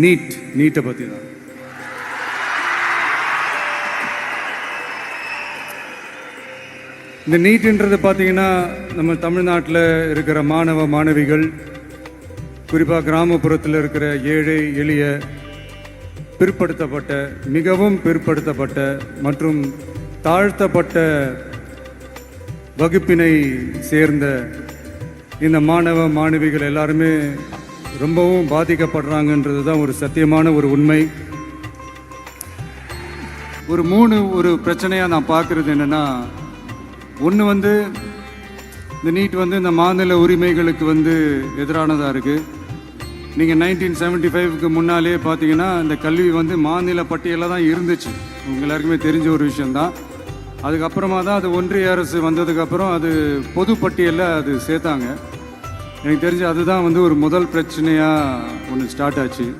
NEET நீட்டை பற்றி தான் இந்த நீட்டுன்றது பார்த்தீங்கன்னா நம்ம தமிழ்நாட்டில் இருக்கிற மாணவ மாணவிகள் குறிப்பாக கிராமப்புறத்தில் இருக்கிற ஏழை எளிய பிற்படுத்தப்பட்ட மிகவும் பிற்படுத்தப்பட்ட மற்றும் தாழ்த்தப்பட்ட வகுப்பினை சேர்ந்த இந்த மாணவ மாணவிகள் எல்லாருமே ரொம்பவும் பாதிக்கப்படுறாங்கன்றது தான் ஒரு சத்தியமான ஒரு உண்மை. ஒரு மூணு ஒரு பிரச்சனையாக நான் பார்க்குறது என்னென்னா ஒன்று வந்து இந்த நீட் வந்து இந்த மாநில உரிமைகளுக்கு வந்து எதிரானதாக இருக்குது நீங்கள் நைன்டீன் செவன்ட்டி ஃபைவ்க்கு முன்னாலே பார்த்தீங்கன்னா இந்த கல்வி வந்து மாநில பட்டியலில் தான் இருந்துச்சு. உங்கள் எல்லாருக்குமே தெரிஞ்ச ஒரு விஷயந்தான் அதுக்கப்புறமா தான் அது ஒன்றிய அரசு வந்ததுக்கப்புறம் அது பொது பட்டியலில் அது சேர்த்தாங்க. எனக்கு தெரிஞ்சு அதுதான் வந்து ஒரு முதல் பிரச்சனையாக ஒன்று ஸ்டார்ட் ஆச்சு.